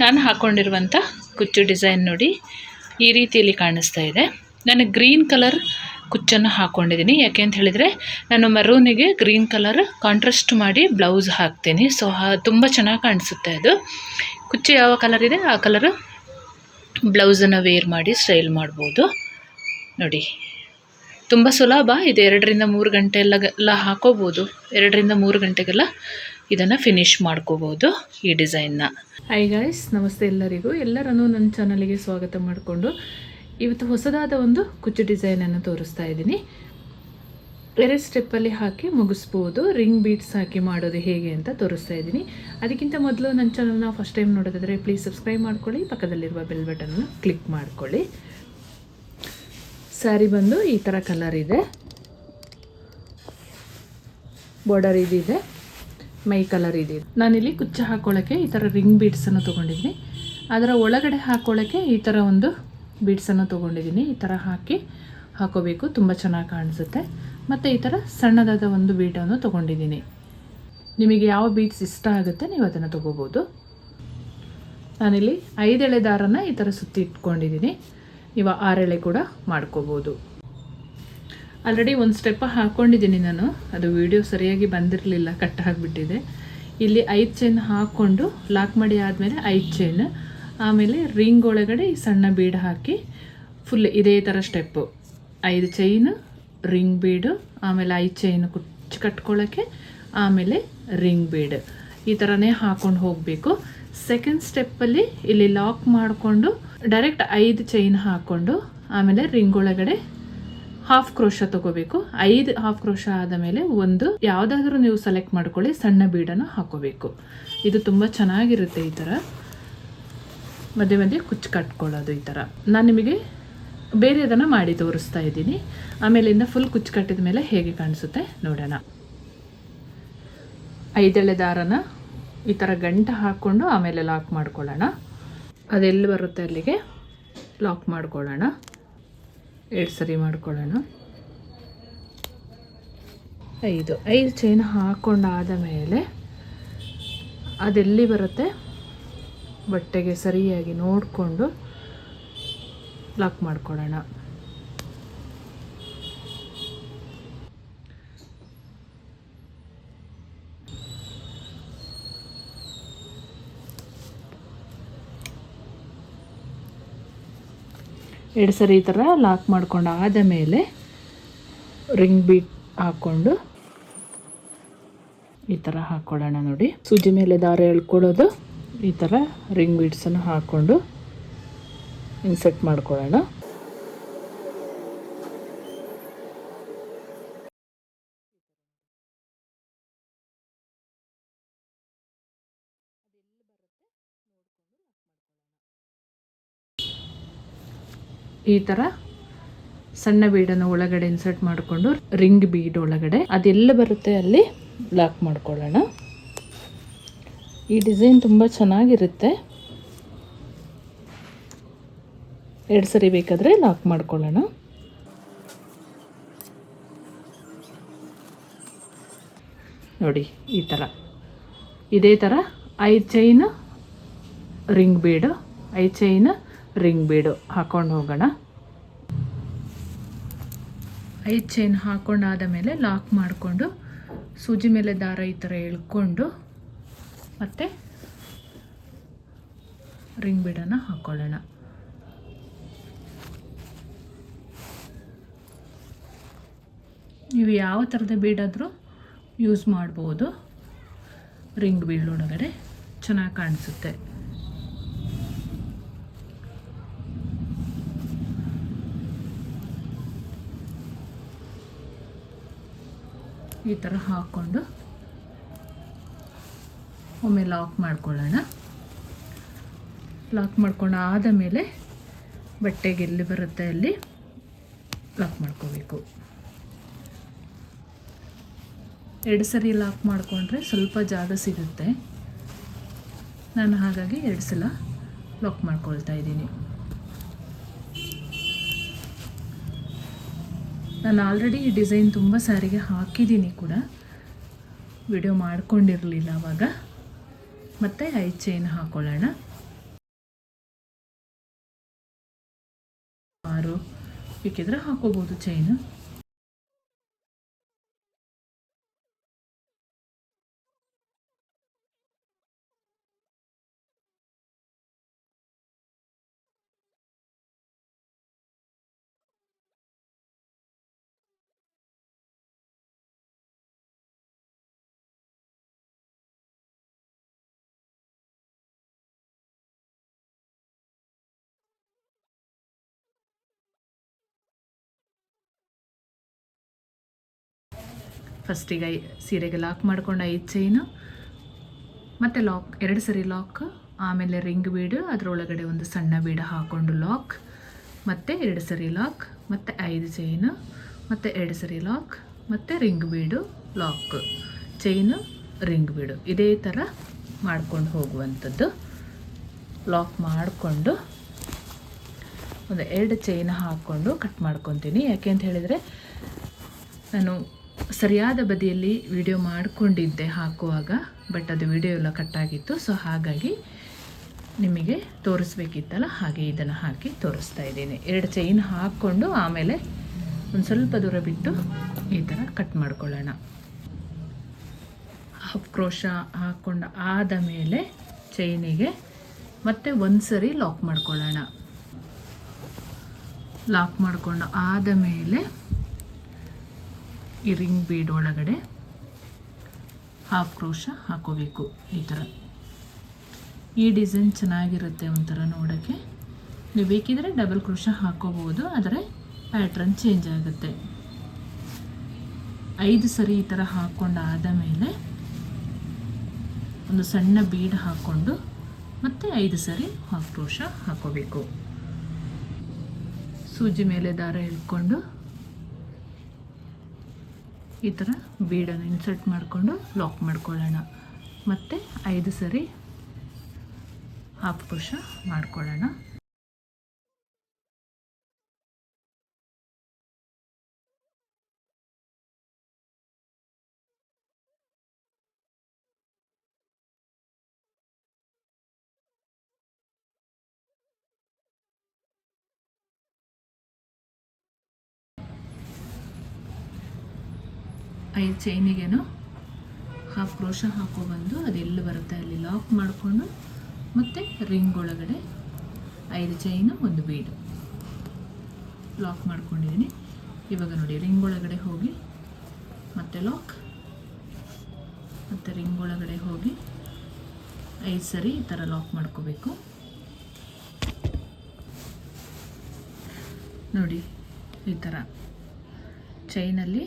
ನಾನು ಹಾಕ್ಕೊಂಡಿರುವಂಥ ಕುಚ್ಚು ಡಿಸೈನ್ ನೋಡಿ ಈ ರೀತಿಯಲ್ಲಿ ಕಾಣಿಸ್ತಾ ಇದೆ. ನಾನು ಗ್ರೀನ್ ಕಲರ್ ಕುಚ್ಚನ್ನು ಹಾಕ್ಕೊಂಡಿದ್ದೀನಿ ಯಾಕೆ ಅಂತ ಹೇಳಿದರೆ ನಾನು ಮರೂನಿಗೆ ಗ್ರೀನ್ ಕಲರ್ ಕಾಂಟ್ರಾಸ್ಟ್ ಮಾಡಿ ಬ್ಲೌಸ್ ಹಾಕ್ತೀನಿ. ಸೊ ತುಂಬ ಚೆನ್ನಾಗಿ ಕಾಣಿಸುತ್ತೆ ಅದು. ಕುಚ್ಚು ಯಾವ ಕಲರ್ ಇದೆ? ಆ ಕಲರ್ ಬ್ಲೌಸನ್ನು ವೇರ್ ಮಾಡಿ ಸ್ಟೈಲ್ ಮಾಡ್ಬೋದು. ನೋಡಿ. ತುಂಬ ಸುಲಭ. ಇದು ಎರಡರಿಂದ ಮೂರು ಗಂಟೆ ಎಲ್ಲ ಹಾಕೋಬೋದು. ಎರಡರಿಂದ ಮೂರು ಗಂಟೆಗೆಲ್ಲ ಇದನ್ನು ಫಿನಿಶ್ ಮಾಡ್ಕೋಬೋದು ಈ ಡಿಸೈನ್ನ ಹೈ ಗಾಯ್ಸ್ ನಮಸ್ತೆ ಎಲ್ಲರಿಗೂ. ಎಲ್ಲರನ್ನೂ ನನ್ನ ಚಾನಲಿಗೆ ಸ್ವಾಗತ ಮಾಡಿಕೊಂಡು ಇವತ್ತು ಹೊಸದಾದ ಒಂದು ಕುಚ್ಚು ಡಿಸೈನನ್ನು ತೋರಿಸ್ತಾ ಇದ್ದೀನಿ. ಬೇರೆ ಸ್ಟೆಪ್ಪಲ್ಲಿ ಹಾಕಿ ಮುಗಿಸ್ಬೋದು. ರಿಂಗ್ ಬೀಟ್ಸ್ ಹಾಕಿ ಮಾಡೋದು ಹೇಗೆ ಅಂತ ತೋರಿಸ್ತಾ ಇದ್ದೀನಿ. ಅದಕ್ಕಿಂತ ಮೊದಲು ನನ್ನ ಚಾನಲ್ನ ಫಸ್ಟ್ ಟೈಮ್ ನೋಡೋದಾದರೆ ಪ್ಲೀಸ್ ಸಬ್ಸ್ಕ್ರೈಬ್ ಮಾಡ್ಕೊಳ್ಳಿ. ಪಕ್ಕದಲ್ಲಿರುವ ಬೆಲ್ ಬಟನ್ನ ಕ್ಲಿಕ್ ಮಾಡ್ಕೊಳ್ಳಿ. ಸ್ಯಾರಿ ಬಂದು ಈ ಥರ ಕಲರ್ ಇದೆ. ಬಾರ್ಡರ್ ಇದಿದೆ. ಮೈ ಕಲರ್ ಇದೆ. ನಾನಿಲ್ಲಿ ಕುಚ್ಚ ಹಾಕೊಳ್ಳೋಕ್ಕೆ ಈ ಥರ ರಿಂಗ್ ಬೀಡ್ಸನ್ನು ತೊಗೊಂಡಿದ್ದೀನಿ. ಅದರ ಒಳಗಡೆ ಹಾಕೊಳ್ಳೋಕ್ಕೆ ಈ ಥರ ಒಂದು ಬೀಡ್ಸನ್ನು ತೊಗೊಂಡಿದ್ದೀನಿ. ಈ ಥರ ಹಾಕಿ ಹಾಕೋಬೇಕು. ತುಂಬ ಚೆನ್ನಾಗಿ ಕಾಣಿಸುತ್ತೆ. ಮತ್ತು ಈ ಥರ ಸಣ್ಣದಾದ ಒಂದು ಬೀಟನ್ನು ತೊಗೊಂಡಿದ್ದೀನಿ. ನಿಮಗೆ ಯಾವ ಬೀಟ್ಸ್ ಇಷ್ಟ ಆಗುತ್ತೆ ನೀವು ಅದನ್ನು ತೊಗೋಬೋದು. ನಾನಿಲ್ಲಿ ಐದೆಳೆ ದಾರನ ಈ ಥರ ಸುತ್ತಿ ಇಟ್ಕೊಂಡಿದ್ದೀನಿ. ನೀವು ಆರೆಳೆ ಕೂಡ ಮಾಡ್ಕೋಬೋದು. ಆಲ್ರೆಡಿ ಒಂದು ಸ್ಟೆಪ್ ಹಾಕ್ಕೊಂಡಿದ್ದೀನಿ ನಾನು. ಅದು ವಿಡಿಯೋ ಸರಿಯಾಗಿ ಬಂದಿರಲಿಲ್ಲ ಕಟ್ ಆಗಿಬಿಟ್ಟಿದೆ. ಇಲ್ಲಿ ಐದು ಚೈನ್ ಹಾಕ್ಕೊಂಡು ಲಾಕ್ ಮಾಡಿ ಆದಮೇಲೆ ಐದು ಚೈನ್ ಆಮೇಲೆ ರಿಂಗ್ ಒಳಗಡೆ ಸಣ್ಣ ಬೀಡ್ ಹಾಕಿ ಫುಲ್ ಇದೇ ಥರ ಸ್ಟೆಪ್ಪು ಐದು ಚೈನ್ ರಿಂಗ್ ಬೀಡು ಆಮೇಲೆ ಐದು ಚೈನ್ ಕುಚ್ಚು ಕಟ್ಕೊಳ್ಳೋಕ್ಕೆ ಆಮೇಲೆ ರಿಂಗ್ ಬೀಡ್ ಈ ಥರನೇ ಹಾಕ್ಕೊಂಡು ಹೋಗಬೇಕು. ಸೆಕೆಂಡ್ ಸ್ಟೆಪ್ಪಲ್ಲಿ ಇಲ್ಲಿ ಲಾಕ್ ಮಾಡಿಕೊಂಡು ಡೈರೆಕ್ಟ್ ಐದು ಚೈನ್ ಹಾಕ್ಕೊಂಡು ಆಮೇಲೆ ರಿಂಗ್ ಒಳಗಡೆ ಹಾಫ್ ಕ್ರೋಶ ತಗೋಬೇಕು. ಐದು ಹಾಫ್ ಕ್ರೋಶ ಆದ ಮೇಲೆ ಒಂದು ಯಾವುದಾದ್ರೂ ನೀವು ಸೆಲೆಕ್ಟ್ ಮಾಡ್ಕೊಳ್ಳಿ, ಸಣ್ಣ ಬೀಡನ್ನು ಹಾಕೋಬೇಕು. ಇದು ತುಂಬ ಚೆನ್ನಾಗಿರುತ್ತೆ ಈ ಥರ. ಮಧ್ಯೆ ಮಧ್ಯೆ ಕುಚ್ಚು ಕಟ್ಕೊಳ್ಳೋದು ಈ ಥರ. ನಾನು ನಿಮಗೆ ಬೇರೆದನ್ನು ಮಾಡಿ ತೋರಿಸ್ತಾ ಇದ್ದೀನಿ. ಆಮೇಲಿಂದ ಫುಲ್ ಕುಚ್ಚು ಕಟ್ಟಿದ ಮೇಲೆ ಹೇಗೆ ಕಾಣಿಸುತ್ತೆ ನೋಡೋಣ. ಐದೆಳೆ ದಾರನ ಈ ಥರ ಗಂಟು ಹಾಕ್ಕೊಂಡು ಆಮೇಲೆ ಲಾಕ್ ಮಾಡ್ಕೊಳ್ಳೋಣ. ಅದೆಲ್ಲಿ ಬರುತ್ತೆ ಅಲ್ಲಿಗೆ? ಲಾಕ್ ಮಾಡ್ಕೊಳ್ಳೋಣ. ಎರಡು ಸರಿ ಮಾಡ್ಕೊಳ್ಳೋಣ. ಐದು ಐದು ಚೈನ್ ಹಾಕ್ಕೊಂಡಾದ ಮೇಲೆ ಅದೆಲ್ಲಿ ಬರುತ್ತೆ? ಬಟ್ಟೆಗೆ ಸರಿಯಾಗಿ ನೋಡಿಕೊಂಡು ಲಾಕ್ ಮಾಡ್ಕೊಳ್ಳೋಣ. ಎರಡು ಸರಿ ಈ ಥರ ಲಾಕ್ ಮಾಡ್ಕೊಂಡು ಆದ ಮೇಲೆ ರಿಂಗ್ ಬೀಟ್ ಹಾಕ್ಕೊಂಡು ಈ ಥರ ಹಾಕ್ಕೊಳ್ಳೋಣ ನೋಡಿ. ಸೂಜಿ ಮೇಲೆ ದಾರ ಎಳ್ಕೊಳ್ಳೋದು. ಈ ಥರ ರಿಂಗ್ ಬೀಡ್ಸನ್ನು ಹಾಕ್ಕೊಂಡು ಇನ್ಸೆಟ್ ಮಾಡ್ಕೊಳ್ಳೋಣ. ಈ ಥರ ಸಣ್ಣ ಬೀಡನ್ನು ಒಳಗಡೆ ಇನ್ಸರ್ಟ್ ಮಾಡಿಕೊಂಡು ರಿಂಗ್ ಬೀಡ್ ಒಳಗಡೆ ಅದೆಲ್ಲ ಬರುತ್ತೆ ಅಲ್ಲಿ ಲಾಕ್ ಮಾಡ್ಕೊಳ್ಳೋಣ. ಈ ಡಿಸೈನ್ ತುಂಬ ಚೆನ್ನಾಗಿರುತ್ತೆ. ಎರಡು ಸರಿ ಬೇಕಾದರೆ ಲಾಕ್ ಮಾಡ್ಕೊಳ್ಳೋಣ. ನೋಡಿ, ಈ ಥರ ಇದೇ ಥರ ಐದು ಚೈನ್ ರಿಂಗ್ ಬೀಡು ಐದು ಚೈನ್ ರಿಂಗ್ ಬೀಡು ಹಾಕೊಂಡು ಹೋಗೋಣ. ಐದು ಚೈನ್ ಹಾಕೊಂಡಾದ ಮೇಲೆ ಲಾಕ್ ಮಾಡಿಕೊಂಡು ಸೂಜಿ ಮೇಲೆ ದಾರ ಈ ಥರ ಎಳ್ಕೊಂಡು ಮತ್ತು ರಿಂಗ್ ಬೀಡನ್ನು ಹಾಕ್ಕೊಳ್ಳೋಣ ನೀವು ಯಾವ ಥರದ ಬೀಡಾದರೂ ಯೂಸ್ ಮಾಡ್ಬೋದು. ರಿಂಗ್ ಬೀಳೊಳಗಡೆ ಚೆನ್ನಾಗಿ ಕಾಣಿಸುತ್ತೆ. ಈ ಥರ ಹಾಕ್ಕೊಂಡು ಒಮ್ಮೆ ಲಾಕ್ ಮಾಡ್ಕೊಳ್ಳೋಣ. ಲಾಕ್ ಮಾಡ್ಕೊಂಡು ಆದ ಮೇಲೆ ಬಟ್ಟೆಗೆ ಎಲ್ಲಿ ಬರುತ್ತೆ ಅಲ್ಲಿ ಲಾಕ್ ಮಾಡ್ಕೋಬೇಕು. ಎರಡು ಸರಿ ಲಾಕ್ ಮಾಡಿಕೊಂಡ್ರೆ ಸ್ವಲ್ಪ ಜಾಗ ಸಿಗುತ್ತೆ. ನಾನು ಹಾಗಾಗಿ ಎರಡು ಸಲ ಲಾಕ್ ಮಾಡ್ಕೊಳ್ತಾ ಇದ್ದೀನಿ. ನಾನು ಆಲ್ರೆಡಿ ಈ ಡಿಸೈನ್ ತುಂಬ ಸಾರಿಗೆ ಹಾಕಿದ್ದೀನಿ ಕೂಡ. ವಿಡಿಯೋ ಮಾಡ್ಕೊಂಡಿರಲಿಲ್ಲ ಆವಾಗ ಮತ್ತೆ ಐ ಚೈನ್ ಹಾಕೊಳ್ಳೋಣ. ಆರು. ಬೇಕಿದ್ರೆ ಹಾಕೋಬೋದು ಚೈನು ಫಸ್ಟಿಗೆ ಐ ಸೀರೆಗೆ ಲಾಕ್ ಮಾಡ್ಕೊಂಡು ಐದು ಚೈನು ಮತ್ತು ಲಾಕ್ ಎರಡು ಸರಿ ಲಾಕ್ ಆಮೇಲೆ ರಿಂಗ್ ಬೀಡು ಅದರೊಳಗಡೆ ಒಂದು ಸಣ್ಣ ಬೀಡು ಹಾಕ್ಕೊಂಡು ಲಾಕ್ ಮತ್ತು ಎರಡು ಸರಿ ಲಾಕ್ ಮತ್ತು ಐದು ಚೈನು ಮತ್ತು ಎರಡು ಸರಿ ಲಾಕ್ ಮತ್ತು ring bead lock chain ring bead ಇದೇ ಥರ ಮಾಡ್ಕೊಂಡು ಹೋಗುವಂಥದ್ದು. ಲಾಕ್ ಮಾಡಿಕೊಂಡು ಒಂದು ಎರಡು ಚೈನ್ ಹಾಕ್ಕೊಂಡು ಕಟ್ ಮಾಡ್ಕೊತೀನಿ. ಯಾಕೆ ಅಂತ ಹೇಳಿದರೆ, ನಾನು ಸರಿಯಾದ ಬದಿಯಲ್ಲಿ ವಿಡಿಯೋ ಮಾಡಿಕೊಂಡಿದ್ದೆ ಹಾಕುವಾಗ ಬಟ್ ಅದು ವಿಡಿಯೋ ಎಲ್ಲ ಕಟ್ಟಾಗಿತ್ತು ಸೊ ಹಾಗಾಗಿ ನಿಮಗೆ ತೋರಿಸ್ಬೇಕಿತ್ತಲ್ಲ, ಹಾಗೆ ಇದನ್ನು ಹಾಕಿ ತೋರಿಸ್ತಾ ಇದ್ದೀನಿ. ಎರಡು ಚೈನ್ ಹಾಕ್ಕೊಂಡು ಆಮೇಲೆ ಒಂದು ಸ್ವಲ್ಪ ದೂರ ಬಿಟ್ಟು ಈ ಥರ ಕಟ್ ಮಾಡ್ಕೊಳ್ಳೋಣ. ಹಾಫ್ ಕ್ರೋಶ ಹಾಕ್ಕೊಂಡು ಆದ ಮೇಲೆ ಚೈನಿಗೆ ಮತ್ತೆ ಒಂದು ಸರಿ ಲಾಕ್ ಮಾಡ್ಕೊಳ್ಳೋಣ. ಲಾಕ್ ಮಾಡಿಕೊಂಡು ಆದ ಮೇಲೆ ಈ ರಿಂಗ್ ಬೀಡ್ ಒಳಗಡೆ ಹಾಫ್ ಕ್ರೋಶ ಹಾಕೋಬೇಕು ಈ ಥರ ಈ ಡಿಸೈನ್ ಚೆನ್ನಾಗಿರುತ್ತೆ ಒಂಥರ ನೋಡೋಕ್ಕೆ. ನೀವು ಬೇಕಿದ್ರೆ ಡಬಲ್ ಕ್ರೋಶ ಹಾಕೋಬೋದು ಆದರೆ ಪ್ಯಾಟ್ರನ್ ಚೇಂಜ್ ಆಗುತ್ತೆ. ಐದು ಸರಿ ಈ ಥರ ಹಾಕ್ಕೊಂಡಾದ ಮೇಲೆ ಒಂದು ಸಣ್ಣ ಬೀಡ್ ಹಾಕ್ಕೊಂಡು ಮತ್ತೆ ಐದು ಸರಿ ಹಾಫ್ ಕ್ರೋಶ ಹಾಕೋಬೇಕು. ಸೂಜಿ ಮೇಲೆ ದಾರ ಎಳ್ಕೊಂಡು ಈ ಥರ ಬೀಡನ್ನು ಇನ್ಸರ್ಟ್ ಮಾಡಿಕೊಂಡು ಲಾಕ್ ಮಾಡ್ಕೊಳ್ಳೋಣ. ಮತ್ತು ಐದು ಸರಿ ಹಾಫ್ ಕ್ರೋಶ ಮಾಡ್ಕೊಳ್ಳೋಣ. ಐದು ಚೈನಿಗೇನು ಹಾಫ್ ಕ್ರೋಶ ಹಾಕೊಬಂದು ಅದೆಲ್ಲ ಬರುತ್ತೆ. ಅಲ್ಲಿ ಲಾಕ್ ಮಾಡಿಕೊಂಡು ಮತ್ತು ರಿಂಗ್ ಒಳಗಡೆ ಐದು ಚೈನು ಒಂದು ಬೀಡು ಲಾಕ್ ಮಾಡ್ಕೊಂಡಿದ್ದೀನಿ ಇವಾಗ ನೋಡಿ ರಿಂಗ್ ಒಳಗಡೆ ಹೋಗಿ ಮತ್ತೆ ಲಾಕ್ ಮತ್ತು ರಿಂಗ್ ಒಳಗಡೆ ಹೋಗಿ ಐದು ಸರಿ ಈ ಥರ ಲಾಕ್ ಮಾಡ್ಕೋಬೇಕು. ನೋಡಿ, ಈ ಥರ ಚೈನಲ್ಲಿ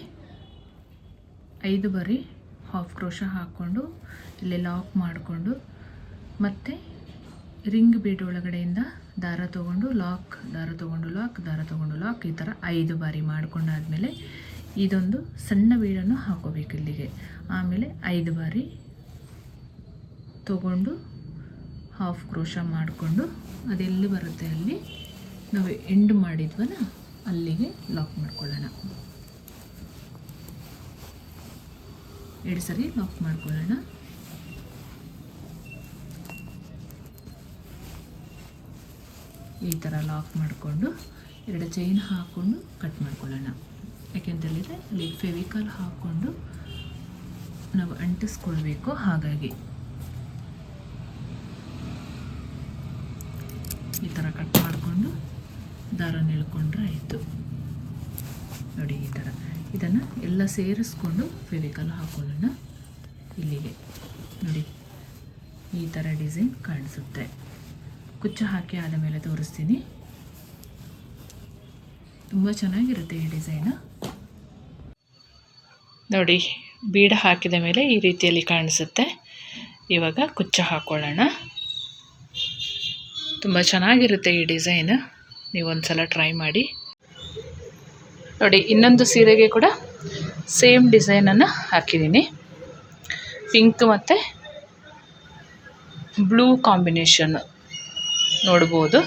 ಐದು ಬಾರಿ ಹಾಫ್ ಕ್ರೋಶ ಹಾಕ್ಕೊಂಡು, ಇಲ್ಲಿ ಲಾಕ್ ಮಾಡಿಕೊಂಡು, ಮತ್ತು ರಿಂಗ್ ಬೀಡ್ ಒಳಗಡೆಯಿಂದ ದಾರ ತೊಗೊಂಡು ಲಾಕ್ ದಾರ ತೊಗೊಂಡು ಲಾಕ್ ದಾರ ತೊಗೊಂಡು ಲಾಕ್ ಈ ಥರ ಐದು ಬಾರಿ ಮಾಡಿಕೊಂಡಾದಮೇಲೆ ಇದೊಂದು ಸಣ್ಣ ಬೀಡನ್ನು ಹಾಕೋಬೇಕು ಇಲ್ಲಿಗೆ. ಆಮೇಲೆ ಐದು ಬಾರಿ ತಗೊಂಡು ಹಾಫ್ ಕ್ರೋಶ ಮಾಡಿಕೊಂಡು ಅದೆಲ್ಲಿ ಬರುತ್ತೆ ಅಲ್ಲಿ? ನಾವು ಎಂಡ್ ಮಾಡಿದ್ವಲ್ಲ, ಅಲ್ಲಿಗೆ ಲಾಕ್ ಮಾಡ್ಕೊಳ್ಳೋಣ. ಎರಡು ಸರಿ ಲಾಕ್ ಮಾಡ್ಕೊಳ್ಳೋಣ. ಈ ಥರ ಲಾಕ್ ಮಾಡಿಕೊಂಡು ಎರಡು ಚೈನ್ ಹಾಕ್ಕೊಂಡು ಕಟ್ ಮಾಡ್ಕೊಳ್ಳೋಣ. ಯಾಕೆಂತೇಳಿದರೆ ಅಲ್ಲಿ ಫೆವಿಕಲ್ ಹಾಕ್ಕೊಂಡು ನಾವು ಅಂಟಿಸ್ಕೊಳ್ಬೇಕು ಹಾಗಾಗಿ. ಈ ಥರ ಕಟ್ ಮಾಡಿಕೊಂಡು ದಾರ ನಿಳ್ಕೊಂಡ್ರೆ ಆಯಿತು. ನೋಡಿ ಈ ಥರ. ಇದನ್ನು ಎಲ್ಲ ಸೇರಿಸ್ಕೊಂಡು ಫೆವಿಕಲ್ ಹಾಕೊಳ್ಳೋಣ. ಇಲ್ಲಿಗೆ. ನೋಡಿ. ಈ ಥರ ಡಿಸೈನ್ ಕಾಣಿಸುತ್ತೆ. ಕುಚ್ಚು ಹಾಕಿ ಆದ ಮೇಲೆ ತೋರಿಸ್ತೀನಿ. ತುಂಬ ಚೆನ್ನಾಗಿರುತ್ತೆ ಈ ಡಿಸೈನು. ನೋಡಿ, ಬೀಡ ಹಾಕಿದ ಮೇಲೆ ಈ ರೀತಿಯಲ್ಲಿ ಕಾಣಿಸುತ್ತೆ. ಇವಾಗ ಕುಚ್ಚು ಹಾಕ್ಕೊಳ್ಳೋಣ ತುಂಬ ಚೆನ್ನಾಗಿರುತ್ತೆ ಈ ಡಿಸೈನ್. ನೀವು ಒಂದು ಸಲ ಟ್ರೈ ಮಾಡಿ. ನೋಡಿ, ಇನ್ನೊಂದು ಸೀರೆಗೆ ಕೂಡ ಸೇಮ್ ಡಿಸೈನನ್ನು ಹಾಕಿದ್ದೀನಿ. ಪಿಂಕ್ ಮತ್ತು ಬ್ಲೂ ಕಾಂಬಿನೇಷನ್ ನೋಡ್ಬೋದು.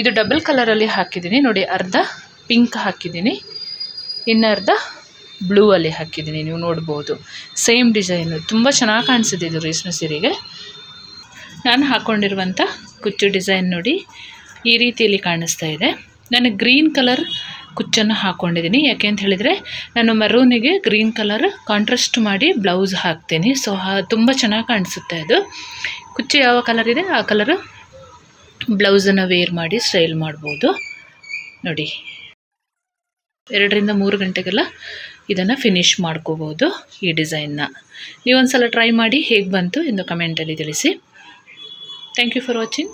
ಇದು ಡಬಲ್ ಕಲರಲ್ಲಿ ಹಾಕಿದ್ದೀನಿ. ನೋಡಿ, ಅರ್ಧ ಪಿಂಕ್ ಹಾಕಿದ್ದೀನಿ. ಇನ್ನರ್ಧ ಬ್ಲೂ ಅಲ್ಲಿ ಹಾಕಿದ್ದೀನಿ. ನೀವು ನೋಡ್ಬೋದು. ಸೇಮ್ ಡಿಸೈನು ತುಂಬ ಚೆನ್ನಾಗಿ ಕಾಣಿಸಿದೆ ಇದು ರೇಷ್ಮೆ ಸೀರೆಗೆ. ನಾನು ಹಾಕ್ಕೊಂಡಿರುವಂಥ ಕುಚ್ಚು ಡಿಸೈನ್ ನೋಡಿ ಈ ರೀತಿಯಲ್ಲಿ ಕಾಣಿಸ್ತಾ ಇದೆ. ನಾನು ಗ್ರೀನ್ ಕಲರ್ ಕುಚ್ಚನ್ನು ಹಾಕ್ಕೊಂಡಿದ್ದೀನಿ ಯಾಕೆ ಅಂತ ಹೇಳಿದರೆ, ನಾನು ಮರೂನಿಗೆ ಗ್ರೀನ್ ಕಲರ್ ಕಾಂಟ್ರಾಸ್ಟ್ ಮಾಡಿ ಬ್ಲೌಸ್ ಹಾಕ್ತೀನಿ. ಸೊ ತುಂಬ ಚೆನ್ನಾಗಿ ಕಾಣಿಸುತ್ತೆ ಅದು. ಕುಚ್ಚು ಯಾವ ಕಲರ್ ಇದೆ? ಆ ಕಲರ್ ಬ್ಲೌಸನ್ನು ವೇರ್ ಮಾಡಿ ಸ್ಟೈಲ್ ಮಾಡ್ಬೋದು. ನೋಡಿ. ಎರಡರಿಂದ ಮೂರು ಗಂಟೆಗೆಲ್ಲ ಇದನ್ನು ಫಿನಿಶ್ ಮಾಡ್ಕೋಬೋದು ಈ ಡಿಸೈನ್ನ ನೀವೊಂದು ಸಲ ಟ್ರೈ ಮಾಡಿ ಹೇಗೆ ಬಂತು ಎಂದು ಕಮೆಂಟಲ್ಲಿ ತಿಳಿಸಿ. Thank you for watching